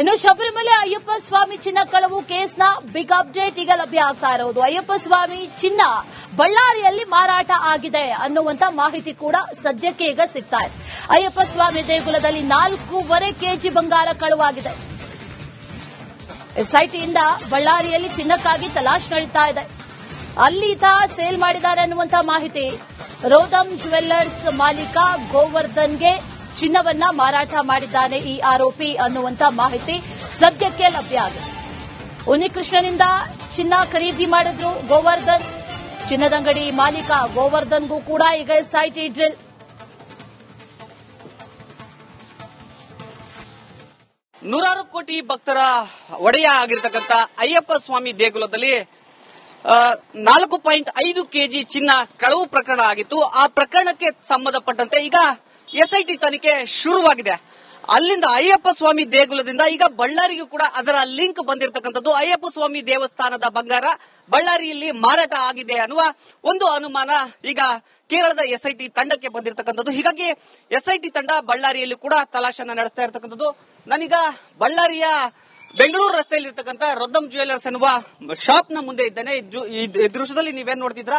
ಇನ್ನು ಶಬರಿಮಲೆ ಅಯ್ಯಪ್ಪ ಸ್ವಾಮಿ ಚಿನ್ನ ಕಳವು ಕೇಸ್ನ ಬಿಗ್ ಅಪ್ಡೇಟ್ ಈಗ ಲಭ್ಯ ಆಗ್ತಾ ಇರೋದು. ಅಯ್ಯಪ್ಪ ಸ್ವಾಮಿ ಚಿನ್ನ ಬಳ್ಳಾರಿಯಲ್ಲಿ ಮಾರಾಟ ಆಗಿದೆ ಅನ್ನುವಂತ ಮಾಹಿತಿ ಕೂಡ ಸದ್ಯಕ್ಕೆ ಈಗ ಸಿಗ್ತಾ ಇದೆ. ಅಯ್ಯಪ್ಪ ಸ್ವಾಮಿ ದೇಗುಲದಲ್ಲಿ ನಾಲ್ಕೂವರೆ ಕೆಜಿ ಬಂಗಾರ ಕಳುವಾಗಿದೆ. ಎಸ್ಐಟಿಯಿಂದ ಬಳ್ಳಾರಿಯಲ್ಲಿ ಚಿನ್ನಕ್ಕಾಗಿ ತಲಾಶ್ ನಡೀತಾ ಇದೆ. ಅಲ್ಲಿ ಸೇಲ್ ಮಾಡಿದ್ದಾರೆ ಅನ್ನುವಂತ ಮಾಹಿತಿ ರೋದಮ್ ಜುವೆಲ್ಲರ್ಸ್ ಮಾಲೀಕ ಗೋವರ್ಧನ್ಗೆ ಚಿನ್ನವನ್ನ ಮಾರಾಟ ಮಾಡಿದ್ದಾನೆ ಈ ಆರೋಪಿ ಅನ್ನುವಂತ ಮಾಹಿತಿ ಸದ್ಯಕ್ಕೆ ಲಭ್ಯ ಆಗಿದೆ. ಉನ್ನಿಕೃಷ್ಣನಿಂದ ಚಿನ್ನ ಖರೀದಿ ಮಾಡಿದ್ರು ಗೋವರ್ಧನ್. ಚಿನ್ನದಂಗಡಿ ಮಾಲೀಕ ಗೋವರ್ಧನ್ಗೂ ಕೂಡ ಈಗ ಎಸ್ಐಟಿ ಡ್ರಿಲ್. ನೂರಾರು ಕೋಟಿ ಭಕ್ತರ ಒಡೆಯ ಆಗಿರತಕ್ಕಂಥ ಅಯ್ಯಪ್ಪ ಸ್ವಾಮಿ ದೇಗುಲದಲ್ಲಿ ನಾಲ್ಕು ಪಾಯಿಂಟ್ ಐದು ಕೆಜಿ ಚಿನ್ನ ಕಳವು ಪ್ರಕರಣ ಆಗಿತ್ತು. ಆ ಪ್ರಕರಣಕ್ಕೆ ಸಂಬಂಧಪಟ್ಟಂತೆ ಈಗ ಎಸ್ಐಟಿ ತನಿಖೆ ಶುರುವಾಗಿದೆ. ಅಲ್ಲಿಂದ ಅಯ್ಯಪ್ಪ ಸ್ವಾಮಿ ದೇಗುಲದಿಂದ ಈಗ ಬಳ್ಳಾರಿಗೆ ಕೂಡ ಅದರ ಲಿಂಕ್ ಬಂದಿರತಕ್ಕಂಥದ್ದು. ಅಯ್ಯಪ್ಪ ಸ್ವಾಮಿ ದೇವಸ್ಥಾನದ ಬಂಗಾರ ಬಳ್ಳಾರಿಯಲ್ಲಿ ಮಾರಾಟ ಆಗಿದೆ ಅನ್ನುವ ಒಂದು ಅನುಮಾನ ಈಗ ಕೇರಳದ ಎಸ್ಐಟಿ ತಂಡಕ್ಕೆ ಬಂದಿರತಕ್ಕಂಥದ್ದು. ಹೀಗಾಗಿ ಎಸ್ಐಟಿ ತಂಡ ಬಳ್ಳಾರಿಯಲ್ಲಿ ಕೂಡ ತಲಾಶನ ನಡೆಸ್ತಾ ಇರತಕ್ಕಂಥದ್ದು. ನಾನೀಗ ಬಳ್ಳಾರಿಯ ಬೆಂಗಳೂರು ರಸ್ತೆಯಲ್ಲಿ ಇರತಕ್ಕಂತ ರೊದ್ದಂ ಜ್ಯುವೆಲರ್ಸ್ ಎನ್ನುವ ಶಾಪ್ನ ಮುಂದೆ ಇದ್ದೇನೆ. ಈ ದೃಶ್ಯದಲ್ಲಿ ನೀವೇನ್ ನೋಡ್ತಿದ್ರ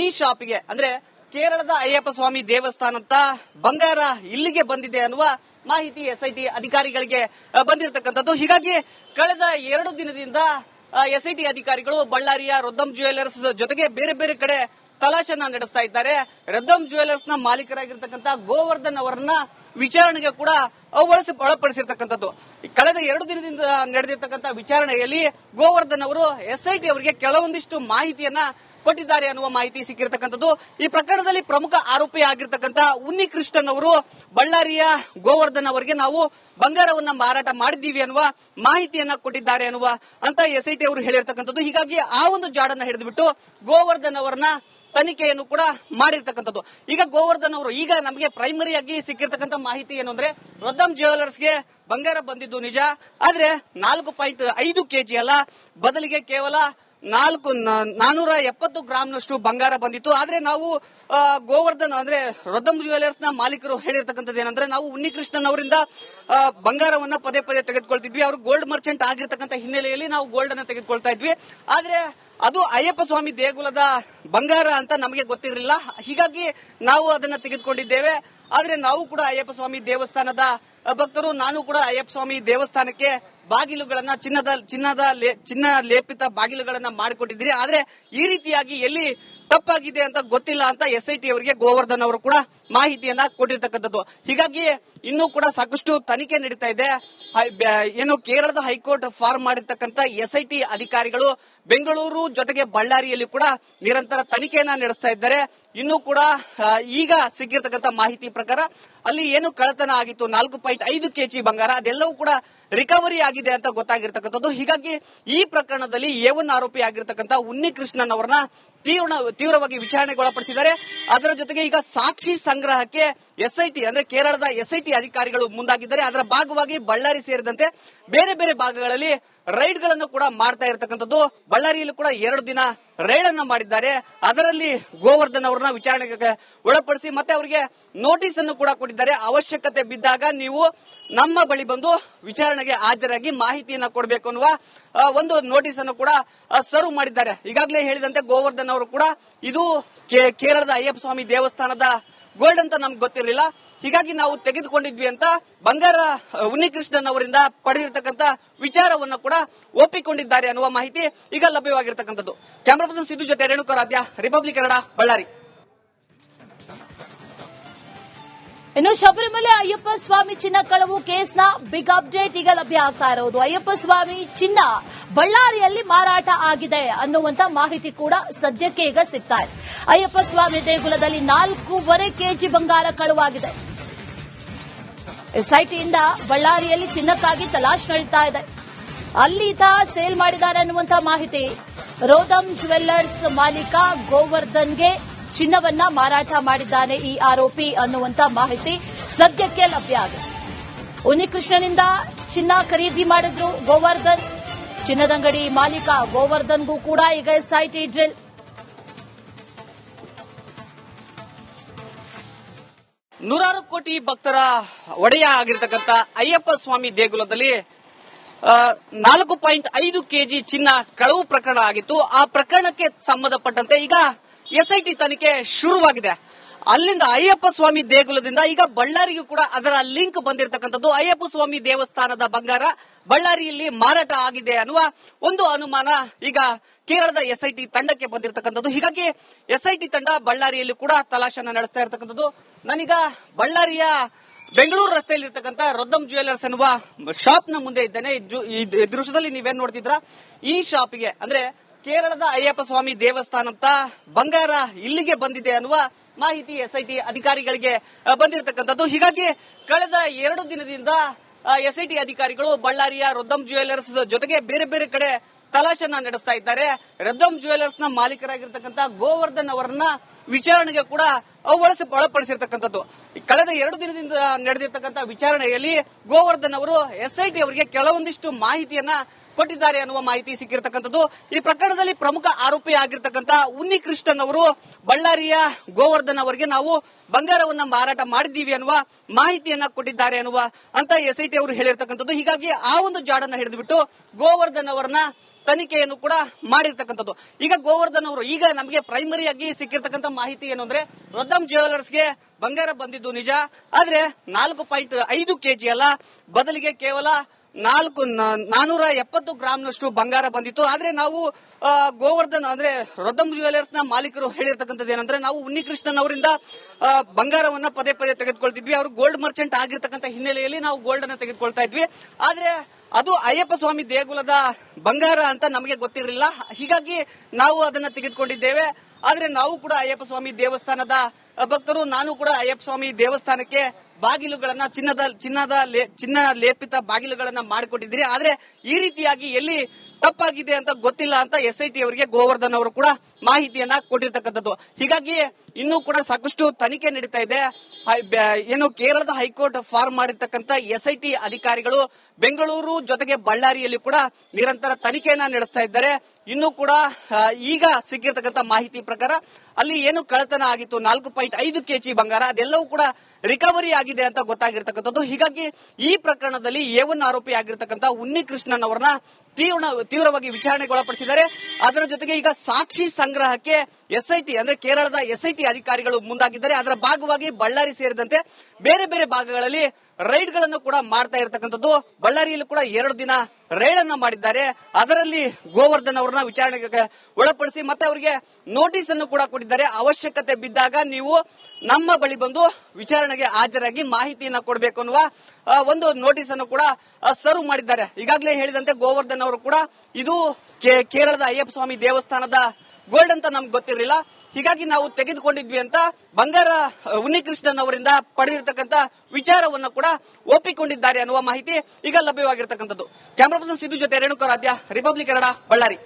ಈ ಶಾಪಿಗೆ ಅಂದ್ರೆ ಕೇರಳದ ಅಯ್ಯಪ್ಪ ಸ್ವಾಮಿ ದೇವಸ್ಥಾನದ ಬಂಗಾರ ಇಲ್ಲಿಗೆ ಬಂದಿದೆ ಅನ್ನುವ ಮಾಹಿತಿ ಎಸ್ಐಟಿ ಅಧಿಕಾರಿಗಳಿಗೆ ಬಂದಿರತಕ್ಕಂಥದ್ದು. ಹೀಗಾಗಿ ಕಳೆದ ಎರಡು ದಿನದಿಂದ ಎಸ್ಐಟಿ ಅಧಿಕಾರಿಗಳು ಬಳ್ಳಾರಿಯ ರೊದ್ದಂ ಜ್ಯುವೆಲರ್ಸ್ ಜೊತೆಗೆ ಬೇರೆ ಬೇರೆ ಕಡೆ ತಲಾಶನ್ನ ನಡೆಸ್ತಾ ಇದ್ದಾರೆ. ರದ್ದಂ ಜ್ಯುವೆಲರ್ಸ್ನ ಮಾಲೀಕರಾಗಿರ್ತಕ್ಕಂಥ ಗೋವರ್ಧನ್ ಅವರನ್ನ ವಿಚಾರಣೆಗೆ ಕೂಡ ಒಳಸಿ, ಒಳಪಡಿಸಿರ್ತಕ್ಕಂಥದ್ದು. ಕಳೆದ ಎರಡು ದಿನದಿಂದ ನಡೆದಿರ್ತಕ್ಕಂಥ ವಿಚಾರಣೆಯಲ್ಲಿ ಗೋವರ್ಧನ್ ಅವರು ಎಸ್ಐಟಿ ಅವರಿಗೆ ಕೆಲವೊಂದಿಷ್ಟು ಮಾಹಿತಿಯನ್ನ ಕೊಟ್ಟಿದ್ದಾರೆ ಅನ್ನುವ ಮಾಹಿತಿ ಸಿಕ್ಕಿರ್ತಕ್ಕಂಥದ್ದು. ಈ ಪ್ರಕರಣದಲ್ಲಿ ಪ್ರಮುಖ ಆರೋಪಿ ಆಗಿರ್ತಕ್ಕಂತ ಉನ್ನಿ ಕೃಷ್ಣನ್ ಅವರು ಬಳ್ಳಾರಿಯ ಗೋವರ್ಧನ್ ಅವರಿಗೆ ನಾವು ಬಂಗಾರವನ್ನ ಮಾರಾಟ ಮಾಡಿದ್ದೀವಿ ಅನ್ನುವ ಮಾಹಿತಿಯನ್ನ ಕೊಟ್ಟಿದ್ದಾರೆ ಅನ್ನುವ ಅಂತ ಎಸ್ಐಟಿ ಅವರು ಹೇಳಿರ್ತಕ್ಕಂಥದ್ದು. ಹೀಗಾಗಿ ಆ ಒಂದು ಜಾಡನ್ನ ಹಿಡಿದುಬಿಟ್ಟು ಗೋವರ್ಧನ್ ಅವರನ್ನ ತನಿಖೆಯನ್ನು ಕೂಡ ಮಾಡಿರ್ತಕ್ಕಂಥದ್ದು. ಈಗ ಗೋವರ್ಧನ್ ಅವರು ಈಗ ನಮಗೆ ಪ್ರೈಮರಿ ಆಗಿ ಸಿಕ್ಕಿರ್ತಕ್ಕಂಥ ಮಾಹಿತಿ ಏನು ಅಂದ್ರೆ, ರೊದ್ದಂ ಜ್ಯುವೆಲರ್ಸ್ಗೆ ಬಂಗಾರ ಬಂದಿದ್ದು ನಿಜ, ಆದ್ರೆ ನಾಲ್ಕು ಪಾಯಿಂಟ್ ಐದು ಕೆಜಿ ಅಲ್ಲ, ಬದಲಿಗೆ ಕೇವಲ ನಾಲ್ಕು ನಾನೂರ ಎಪ್ಪತ್ತು ಗ್ರಾಮ್ನಷ್ಟು ಬಂಗಾರ ಬಂದಿತ್ತು. ಆದ್ರೆ ನಾವು ಗೋವರ್ಧನ್, ಅಂದ್ರೆ ರೊದ್ದಂ ಜ್ಯುವೆಲರ್ಸ್ನ ಮಾಲೀಕರು ಹೇಳಿರ್ತಕ್ಕಂಥದ್ದು ಏನಂದ್ರೆ ನಾವು ಉನ್ನಿಕೃಷ್ಣನ್ ಅವರಿಂದ ಬಂಗಾರವನ್ನ ಪದೇ ಪದೇ ತೆಗೆದುಕೊಳ್ತಿದ್ವಿ. ಅವರು ಗೋಲ್ಡ್ ಮರ್ಚೆಂಟ್ ಆಗಿರ್ತಕ್ಕಂಥ ಹಿನ್ನೆಲೆಯಲ್ಲಿ ನಾವು ಗೋಲ್ಡ್ ಅನ್ನ ತೆಗೆದುಕೊಳ್ತಾ ಇದ್ವಿ. ಆದ್ರೆ ಅದು ಅಯ್ಯಪ್ಪ ಸ್ವಾಮಿ ದೇಗುಲದ ಬಂಗಾರ ಅಂತ ನಮಗೆ ಗೊತ್ತಿರಲಿಲ್ಲ. ಹೀಗಾಗಿ ನಾವು ಅದನ್ನ ತೆಗೆದುಕೊಂಡಿದ್ದೇವೆ. ಆದ್ರೆ ನಾವು ಕೂಡ ಅಯ್ಯಪ್ಪ ಸ್ವಾಮಿ ದೇವಸ್ಥಾನದ ಭಕ್ತರು, ನಾನು ಕೂಡ ಅಯ್ಯಪ್ಪ ಸ್ವಾಮಿ ದೇವಸ್ಥಾನಕ್ಕೆ ಬಾಗಿಲುಗಳನ್ನ ಚಿನ್ನದ ಚಿನ್ನದ ಚಿನ್ನ ಲೇಪಿತ ಬಾಗಿಲುಗಳನ್ನ ಮಾಡಿಕೊಟ್ಟಿದ್ದೀರಿ. ಆದ್ರೆ ಈ ರೀತಿಯಾಗಿ ಎಲ್ಲಿ ತಪ್ಪಾಗಿದೆ ಅಂತ ಗೊತ್ತಿಲ್ಲ ಅಂತ ಎಸ್ ಐ ಟಿ ಅವರಿಗೆ, ಗೋವರ್ಧನ್ ಅವರು ಕೂಡ ಮಾಹಿತಿಯನ್ನ ಕೊಟ್ಟಿರ್ತಕ್ಕಂಥದ್ದು. ಹೀಗಾಗಿ ಇನ್ನೂ ಕೂಡ ಸಾಕಷ್ಟು ತನಿಖೆ ನಡೀತಾ ಇದೆ. ಏನು ಕೇರಳದ ಹೈಕೋರ್ಟ್ ಫಾರ್ಮ್ ಮಾಡಿರ್ತಕ್ಕಂಥ ಎಸ್ ಐ ಟಿ ಅಧಿಕಾರಿಗಳು ಬೆಂಗಳೂರು ಜೊತೆಗೆ ಬಳ್ಳಾರಿಯಲ್ಲಿ ಕೂಡ ನಿರಂತರ ತನಿಖೆಯನ್ನ ನಡೆಸ್ತಾ ಇದ್ದಾರೆ. ಇನ್ನು ಕೂಡ ಈಗ ಸಿಕ್ಕಿರ್ತಕ್ಕಂಥ ಮಾಹಿತಿ ಪ್ರಕಾರ ಅಲ್ಲಿ ಏನು ಕಳ್ಳತನ ಆಗಿತ್ತು. ನಾಲ್ಕು ಪಾಯಿಂಟ್ ಐದು ಕೆಜಿ ಬಂಗಾರ, ಅದೆಲ್ಲವೂ ಕೂಡ ರಿಕವರಿ ಆಗಿದೆ ಅಂತ ಗೊತ್ತಾಗಿರ್ತಕ್ಕಂಥದ್ದು. ಹೀಗಾಗಿ ಈ ಪ್ರಕರಣದಲ್ಲಿ ಒನ್ ಆರೋಪಿ ಆಗಿರ್ತಕ್ಕಂಥ ಉನ್ನಿ ಕೃಷ್ಣನ್ ಅವರನ್ನ ತೀವ್ರ, ತೀವ್ರವಾಗಿ ವಿಚಾರಣೆಗೆ ಒಳಪಡಿಸಿದ್ದಾರೆ ಅದರ ಜೊತೆಗೆ ಈಗ ಸಾಕ್ಷಿ ಸಂಗ್ರಹಕ್ಕೆ ಎಸ್ಐಟಿ ಅಂದ್ರೆ ಕೇರಳದ ಎಸ್ಐಟಿ ಅಧಿಕಾರಿಗಳು ಮುಂದಾಗಿದ್ದಾರೆ. ಅದರ ಭಾಗವಾಗಿ ಬಳ್ಳಾರಿ ಸೇರಿದಂತೆ ಬೇರೆ ಬೇರೆ ಭಾಗಗಳಲ್ಲಿ ರೈಡ್ಗಳನ್ನು ಕೂಡ ಮಾಡ್ತಾ ಇರತಕ್ಕಂಥದ್ದು. ಬಳ್ಳಾರಿಯಲ್ಲಿ ಕೂಡ ಎರಡು ದಿನ ರೈಡ್ ಅನ್ನ ಮಾಡಿದ್ದಾರೆ. ಅದರಲ್ಲಿ ಗೋವರ್ಧನ್ ಅವರನ್ನ ವಿಚಾರಣೆಗೆ ಒಳಪಡಿಸಿ ಮತ್ತೆ ಅವರಿಗೆ ನೋಟಿಸ್ ಅನ್ನು ಕೂಡ ಕೊಟ್ಟಿದ್ದಾರೆ. ಅವಶ್ಯಕತೆ ಬಿದ್ದಾಗ ನೀವು ನಮ್ಮ ಬಳಿ ಬಂದು ವಿಚಾರಣೆಗೆ ಹಾಜರಾಗಿ ಮಾಹಿತಿಯನ್ನ ಕೊಡಬೇಕು ಅನ್ನುವ ಒಂದು ನೋಟಿಸ್ ಅನ್ನು ಕೂಡ ಸರ್ವ್ ಮಾಡಿದ್ದಾರೆ. ಈಗಾಗಲೇ ಹೇಳಿದಂತೆ ಗೋವರ್ಧನ್ ಅವರು ಕೂಡ ಇದು ಕೇರಳದ ಅಯ್ಯಪ್ಪ ಸ್ವಾಮಿ ದೇವಸ್ಥಾನದ ಗೋಲ್ಡ್ ಅಂತ ನಮ್ಗೆ ಗೊತ್ತಿರಲಿಲ್ಲ. ಹೀಗಾಗಿ ನಾವು ತೆಗೆದುಕೊಂಡಿದ್ವಿ ಅಂತ ಬಂಗಾರ ಉನ್ನಿಕೃಷ್ಣನ್ ಅವರಿಂದ ಪಡೆದಿರತಕ್ಕಂತ ವಿಚಾರವನ್ನು ಕೂಡ ಒಪ್ಪಿಕೊಂಡಿದ್ದಾರೆ ಅನ್ನುವ ಮಾಹಿತಿ ಈಗ ಲಭ್ಯವಾಗಿರ್ತಕ್ಕಂಥದ್ದು. ಕ್ಯಾಮರಾ ಪರ್ಸನ್ ಸಿದ್ದು ಜೊತೆ ರೇಣುಕರಾಧ್ಯ ರಿಪಬ್ಲಿಕ್ ಕನ್ನಡ ಬಳ್ಳಾರಿ ಇನ್ನು ಶಬರಿಮಲೆ ಅಯ್ಯಪ್ಪ ಸ್ವಾಮಿ ಚಿನ್ನ ಕಳವು ಕೇಸ್ನ ಬಿಗ್ ಅಪ್ಡೇಟ್ ಈಗ ಲಭ್ಯ ಆಗ್ತಾ ಇರೋದು. ಅಯ್ಯಪ್ಪ ಸ್ವಾಮಿ ಚಿನ್ನ ಬಳ್ಳಾರಿಯಲ್ಲಿ ಮಾರಾಟ ಆಗಿದೆ ಅನ್ನುವಂತ ಮಾಹಿತಿ ಕೂಡ ಸದ್ಯಕ್ಕೆ ಈಗ ಸಿಗ್ತಾ ಇದೆ. ಅಯ್ಯಪ್ಪ ಸ್ವಾಮಿ ದೇಗುಲದಲ್ಲಿ ನಾಲ್ಕೂವರೆ ಕೆಜಿ ಬಂಗಾರ ಕಳುವಾಗಿದೆ. ಎಸ್ಐಟಿಯಿಂದ ಬಳ್ಳಾರಿಯಲ್ಲಿ ಚಿನ್ನಕ್ಕಾಗಿ ತಲಾಶ್ ನಡೀತಾ ಇದೆ. ಅಲ್ಲಿ ಸೇಲ್ ಮಾಡಿದ್ದಾರೆ ಅನ್ನುವಂತ ಮಾಹಿತಿ. ರೋದಮ್ ಜುವೆಲ್ಲರ್ಸ್ ಮಾಲೀಕ ಗೋವರ್ಧನ್ಗೆ ಚಿನ್ನವನ್ನ ಮಾರಾಟ ಮಾಡಿದ್ದಾನೆ ಈ ಆರೋಪಿ ಅನ್ನುವಂತ ಮಾಹಿತಿ ಸದ್ಯಕ್ಕೆ ಲಭ್ಯ ಆಗಿದೆ. ಉನ್ನಿಕೃಷ್ಣನಿಂದ ಚಿನ್ನ ಖರೀದಿ ಮಾಡಿದ್ರು ಗೋವರ್ಧನ್. ಚಿನ್ನದಂಗಡಿ ಮಾಲೀಕ ಗೋವರ್ಧನ್ಗೂ ಕೂಡ ಈಗ ಎಸ್ಐಟಿ ಡ್ರಿಲ್. ನೂರಾರು ಕೋಟಿ ಭಕ್ತರ ಒಡೆಯ ಆಗಿರ್ತಕ್ಕಂಥ ಅಯ್ಯಪ್ಪ ಸ್ವಾಮಿ ದೇಗುಲದಲ್ಲಿ ನಾಲ್ಕು ಪಾಯಿಂಟ್ ಐದು ಕೆಜಿ ಚಿನ್ನ ಕಳವು ಪ್ರಕರಣ ಆಗಿತ್ತು. ಆ ಪ್ರಕರಣಕ್ಕೆ ಸಂಬಂಧಪಟ್ಟಂತೆ ಈಗ ಎಸ್ಐಟಿ ತನಿಖೆ ಶುರುವಾಗಿದೆ. ಅಲ್ಲಿಂದ ಅಯ್ಯಪ್ಪ ಸ್ವಾಮಿ ದೇಗುಲದಿಂದ ಈಗ ಬಳ್ಳಾರಿಗೂ ಕೂಡ ಅದರ ಲಿಂಕ್ ಬಂದಿರತಕ್ಕಂಥದ್ದು. ಅಯ್ಯಪ್ಪ ಸ್ವಾಮಿ ದೇವಸ್ಥಾನದ ಬಂಗಾರ ಬಳ್ಳಾರಿಯಲ್ಲಿ ಮಾರಾಟ ಆಗಿದೆ ಅನ್ನುವ ಒಂದು ಅನುಮಾನ ಈಗ ಕೇರಳದ ಎಸ್ಐಟಿ ತಂಡಕ್ಕೆ ಬಂದಿರತಕ್ಕಂಥದ್ದು. ಹೀಗಾಗಿ ಎಸ್ಐಟಿ ತಂಡ ಬಳ್ಳಾರಿಯಲ್ಲಿ ಕೂಡ ತಲಾಶನ ನಡೆಸ್ತಾ ಇರತಕ್ಕಂಥದ್ದು. ನಾನೀಗ ಬಳ್ಳಾರಿಯ ಬೆಂಗಳೂರು ರಸ್ತೆಯಲ್ಲಿ ಇರ್ತಕ್ಕಂಥ ರೊದ್ದಂ ಜ್ಯುವೆಲರ್ಸ್ ಎನ್ನುವ ಶಾಪ್ನ ಮುಂದೆ ಇದ್ದೇನೆ. ಈ ದೃಶ್ಯದಲ್ಲಿ ನೀವೇನ್ ನೋಡ್ತಿದ್ರ ಈ ಶಾಪ್ಗೆ ಅಂದ್ರೆ ಕೇರಳದ ಅಯ್ಯಪ್ಪ ಸ್ವಾಮಿ ದೇವಸ್ಥಾನದ ಬಂಗಾರ ಇಲ್ಲಿಗೆ ಬಂದಿದೆ ಅನ್ನುವ ಮಾಹಿತಿ ಎಸ್ಐಟಿ ಅಧಿಕಾರಿಗಳಿಗೆ ಬಂದಿರತಕ್ಕಂಥದ್ದು. ಹೀಗಾಗಿ ಕಳೆದ ಎರಡು ದಿನದಿಂದ ಎಸ್ಐಟಿ ಅಧಿಕಾರಿಗಳು ಬಳ್ಳಾರಿಯ ರೊದ್ದಂ ಜ್ಯುವೆಲರ್ಸ್ ಜೊತೆಗೆ ಬೇರೆ ಬೇರೆ ಕಡೆ ತಲಾಶನ ನಡೆಸ್ತಾ ಇದ್ದಾರೆ. ರದಮ್ ಜುವೆಲ್ಲರ್ಸ್ನ ಮಾಲೀಕರಾಗಿರ್ತಕ್ಕಂಥ ಗೋವರ್ಧನ್ ಅವರನ್ನ ವಿಚಾರಣೆಗೆ ಕೂಡ ಒಳಸಿ, ಒಳಪಡಿಸಿರ್ತಕ್ಕಂಥದ್ದು. ಕಳೆದ ಎರಡು ದಿನದಿಂದ ನಡೆದಿರ್ತಕ್ಕಂಥ ವಿಚಾರಣೆಯಲ್ಲಿ ಗೋವರ್ಧನ್ ಅವರು ಎಸ್ಐಟಿ ಅವರಿಗೆ ಕೆಲವೊಂದಿಷ್ಟು ಮಾಹಿತಿಯನ್ನ ಕೊಟ್ಟಿದ್ದಾರೆ ಅನ್ನುವ ಮಾಹಿತಿ ಸಿಕ್ಕಿರತಕ್ಕಂಥದ್ದು. ಈ ಪ್ರಕರಣದಲ್ಲಿ ಪ್ರಮುಖ ಆರೋಪಿ ಆಗಿರ್ತಕ್ಕಂಥ ಉನ್ನಿ ಕೃಷ್ಣನ್ ಅವರು ಬಳ್ಳಾರಿಯ ಗೋವರ್ಧನ್ ಅವರಿಗೆ ನಾವು ಬಂಗಾರವನ್ನ ಮಾರಾಟ ಮಾಡಿದ್ದೀವಿ ಅನ್ನುವ ಮಾಹಿತಿಯನ್ನ ಕೊಟ್ಟಿದ್ದಾರೆ ಅನ್ನುವ ಅಂತ ಎಸ್ಐಟಿ ಅವರು ಹೇಳಿರ್ತಕ್ಕಂಥದ್ದು. ಹೀಗಾಗಿ ಆ ಒಂದು ಜಾಡನ್ನ ಹಿಡಿದುಬಿಟ್ಟು ಗೋವರ್ಧನ್ ಅವರನ್ನ ತನಿಖೆಯನ್ನು ಕೂಡ ಮಾಡಿರ್ತಕ್ಕಂಥದ್ದು. ಈಗ ಗೋವರ್ಧನ್ ಅವರು ಈಗ ನಮಗೆ ಪ್ರೈಮರಿ ಆಗಿ ಸಿಕ್ಕಿರ್ತಕ್ಕಂಥ ಮಾಹಿತಿ ಏನು ಅಂದ್ರೆ, ರೊದ್ದಂ ಜ್ಯುವೆಲರ್ಸ್ಗೆ ಬಂಗಾರ ಬಂದಿದ್ದು ನಿಜ, ಆದ್ರೆ ನಾಲ್ಕು ಪಾಯಿಂಟ್ ಐದು ಕೆಜಿ ಅಲ್ಲ, ಬದಲಿಗೆ ಕೇವಲ ನಾಲ್ಕು ನಾನೂರ ಎಪ್ಪತ್ತು ಗ್ರಾಮ್ನಷ್ಟು ಬಂಗಾರ ಬಂದಿತ್ತು. ಆದ್ರೆ ನಾವು ಗೋವರ್ಧನ್, ಅಂದ್ರೆ ರೊದ್ದಂ ಜ್ಯುವೆಲರ್ಸ್ನ ಮಾಲೀಕರು ಹೇಳಿರ್ತಕ್ಕಂಥದ್ದು ಏನಂದ್ರೆ, ನಾವು ಉನ್ನಿಕೃಷ್ಣನ್ ಅವರಿಂದ ಬಂಗಾರವನ್ನ ಪದೇ ಪದೇ ತೆಗೆದುಕೊಳ್ತಿದ್ವಿ. ಅವರು ಗೋಲ್ಡ್ ಮರ್ಚೆಂಟ್ ಆಗಿರ್ತಕ್ಕಂಥ ಹಿನ್ನೆಲೆಯಲ್ಲಿ ನಾವು ಗೋಲ್ಡ್ ಅನ್ನ ತೆಗೆದುಕೊಳ್ತಾ ಇದ್ವಿ. ಆದ್ರೆ ಅದು ಅಯ್ಯಪ್ಪ ಸ್ವಾಮಿ ದೇಗುಲದ ಬಂಗಾರ ಅಂತ ನಮಗೆ ಗೊತ್ತಿರಲಿಲ್ಲ. ಹೀಗಾಗಿ ನಾವು ಅದನ್ನ ತೆಗೆದುಕೊಂಡಿದ್ದೇವೆ. ಆದ್ರೆ ನಾವು ಕೂಡ ಅಯ್ಯಪ್ಪ ಸ್ವಾಮಿ ದೇವಸ್ಥಾನದ ಭಕ್ತರು, ನಾನು ಕೂಡ ಅಯ್ಯಪ್ಪ ಸ್ವಾಮಿ ದೇವಸ್ಥಾನಕ್ಕೆ ಬಾಗಿಲುಗಳನ್ನ ಚಿನ್ನದ ಚಿನ್ನದ ಚಿನ್ನ ಲೇಪಿತ ಬಾಗಿಲುಗಳನ್ನ ಮಾಡಿಕೊಟ್ಟಿದ್ದೀರಿ. ಆದ್ರೆ ಈ ರೀತಿಯಾಗಿ ಎಲ್ಲಿ ತಪ್ಪಾಗಿದೆ ಅಂತ ಗೊತ್ತಿಲ್ಲ ಅಂತ ಎಸ್ ಐ ಟಿ ಅವರಿಗೆ ಗೋವರ್ಧನ್ ಅವರು ಕೂಡ ಮಾಹಿತಿಯನ್ನ ಕೊಟ್ಟಿರ್ತಕ್ಕಂಥದ್ದು. ಹೀಗಾಗಿ ಇನ್ನೂ ಕೂಡ ಸಾಕಷ್ಟು ತನಿಖೆ ನಡೀತಾ ಇದೆ. ಏನು ಕೇರಳದ ಹೈಕೋರ್ಟ್ ಫಾರ್ಮ್ ಮಾಡಿರ್ತಕ್ಕಂಥ ಎಸ್ಐಟಿ ಅಧಿಕಾರಿಗಳು ಬೆಂಗಳೂರು ಜೊತೆಗೆ ಬಳ್ಳಾರಿಯಲ್ಲಿ ಕೂಡ ನಿರಂತರ ತನಿಖೆಯನ್ನ ನಡೆಸ್ತಾ ಇದ್ದಾರೆ. ಇನ್ನೂ ಕೂಡ ಈಗ ಸಿಕ್ಕಿರ್ತಕ್ಕಂಥ ಮಾಹಿತಿ ಪ್ರಕಾರ ಅಲ್ಲಿ ಏನು ಕಳತನ ಆಗಿತ್ತು? ನಾಲ್ಕು ಪಾಯಿಂಟ್ ಐದು ಕೆಜಿ ಬಂಗಾರ, ಅದೆಲ್ಲವೂ ಕೂಡ ರಿಕವರಿ ಆಗಿದೆ ಅಂತ ಗೊತ್ತಾಗಿರ್ತಕ್ಕಂಥದ್ದು. ಹೀಗಾಗಿ ಈ ಪ್ರಕರಣದಲ್ಲಿ ಏವನ್ ಆರೋಪಿ ಆಗಿರ್ತಕ್ಕಂಥ ಉನ್ನಿಕೃಷ್ಣನ್ ಅವರನ್ನ ತೀವ್ರ, ತೀವ್ರವಾಗಿ ವಿಚಾರಣೆಗೆ ಒಳಪಡಿಸಿದ್ದಾರೆ ಅದರ ಜೊತೆಗೆ ಈಗ ಸಾಕ್ಷಿ ಸಂಗ್ರಹಕ್ಕೆ ಎಸ್ಐಟಿ ಅಂದ್ರೆ ಕೇರಳದ ಎಸ್ಐಟಿ ಅಧಿಕಾರಿಗಳು ಮುಂದಾಗಿದ್ದಾರೆ. ಅದರ ಭಾಗವಾಗಿ ಬಳ್ಳಾರಿ ಸೇರಿದಂತೆ ಬೇರೆ ಬೇರೆ ಭಾಗಗಳಲ್ಲಿ ರೈಡ್ಗಳನ್ನು ಕೂಡ ಮಾಡ್ತಾ ಇರತಕ್ಕಂಥದ್ದು. ಬಳ್ಳಾರಿಯಲ್ಲಿ ಕೂಡ ಎರಡು ದಿನ ರೈಡ್ ಅನ್ನ ಮಾಡಿದ್ದಾರೆ. ಅದರಲ್ಲಿ ಗೋವರ್ಧನ್ ಅವರನ್ನ ವಿಚಾರಣೆಗೆ ಒಳಪಡಿಸಿ ಮತ್ತೆ ಅವರಿಗೆ ನೋಟಿಸ್ ಅನ್ನು ಕೂಡ ಕೊಟ್ಟಿದ್ದಾರೆ ಅವಶ್ಯಕತೆ ಬಿದ್ದಾಗ ನೀವು ನಮ್ಮ ಬಳಿ ಬಂದು ವಿಚಾರಣೆಗೆ ಹಾಜರಾಗಿ ಮಾಹಿತಿಯನ್ನ ಕೊಡಬೇಕು ಅನ್ನುವ ಒಂದು ನೋಟಿಸ್ ಅನ್ನು ಕೂಡ ಸರ್ವ್ ಮಾಡಿದ್ದಾರೆ. ಈಗಾಗಲೇ ಹೇಳಿದಂತೆ ಗೋವರ್ಧನ್ ಅವರು ಕೂಡ ಇದು ಕೇರಳದ ಅಯ್ಯಪ್ಪ ಸ್ವಾಮಿ ದೇವಸ್ಥಾನದ ಗೋಲ್ಡ್ ಅಂತ ನಮ್ಗೆ ಗೊತ್ತಿರಲಿಲ್ಲ. ಹೀಗಾಗಿ ನಾವು ತೆಗೆದುಕೊಂಡಿದ್ವಿ ಅಂತ ಬಂಗಾರ ಉನ್ನಿಕೃಷ್ಣನ್ ಅವರಿಂದ ಪಡೆದಿರತಕ್ಕಂತ ವಿಚಾರವನ್ನು ಕೂಡ ಒಪ್ಪಿಕೊಂಡಿದ್ದಾರೆ ಅನ್ನುವ ಮಾಹಿತಿ ಈಗ ಲಭ್ಯವಾಗಿರತಕ್ಕಂಥದ್ದು. ಕ್ಯಾಮರಾ ಪರ್ಸನ್ ಸಿದ್ದು ಜೊತೆ ರೇಣುಕರಾಧ್ಯ ರಿಪಬ್ಲಿಕ್ ಕನ್ನಡ, ಬಳ್ಳಾರಿ.